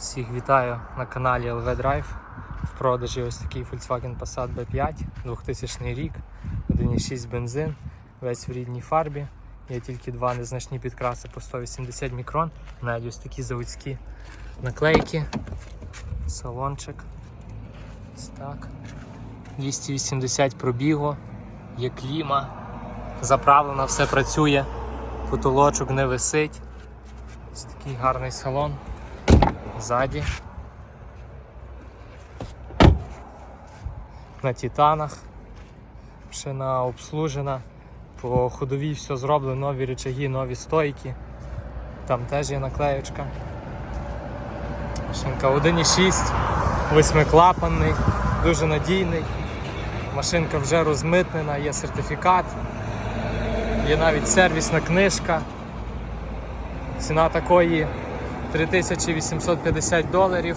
Всіх вітаю на каналі LV Drive. В продажі ось такий Volkswagen Passat B5, 2000 рік, 1,6 бензин, весь в рідній фарбі. Є тільки два незначні підкраси по 180 мікрон. Навіть ось такі заводські наклейки. Салончик. Ось так. 280 пробігу, є кліма, заправлено, все працює, потолочок не висить. Ось такий гарний салон. Ззаді. На титанах. Шина обслужена. По ходовій все зроблено, нові речаги, нові стойки. Там теж є наклеючка. Шинка 1,6, восьмиклапанний, дуже надійний. Машинка вже розмитнена, є сертифікат, є навіть сервісна книжка. Ціна такої 3850 доларів.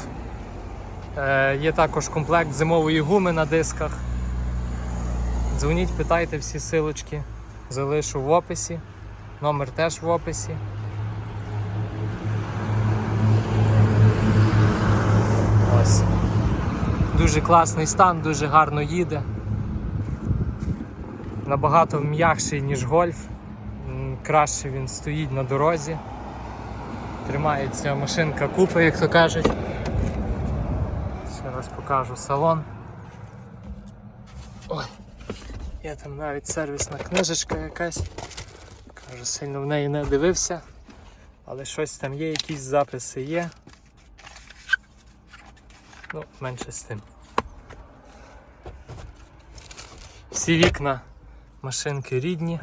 Е, є також комплект зимової гуми на дисках. Дзвоніть, питайте всі силочки. Залишу в описі. Номер теж в описі. Ось. Дуже класний стан, дуже гарно їде. Набагато м'якший, ніж гольф. Краще він стоїть на дорозі. Тримається машинка купи, як то кажуть. Ще раз покажу салон. Ой, є там навіть сервісна книжечка якась. Кажу, сильно в неї не дивився, але щось там є, якісь записи є. Ну, менше з тим. Всі вікна машинки рідні.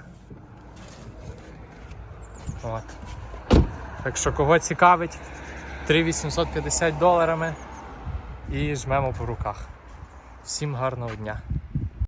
От. Так що кого цікавить, 3850 доларами і жмемо по руках. Всім гарного дня!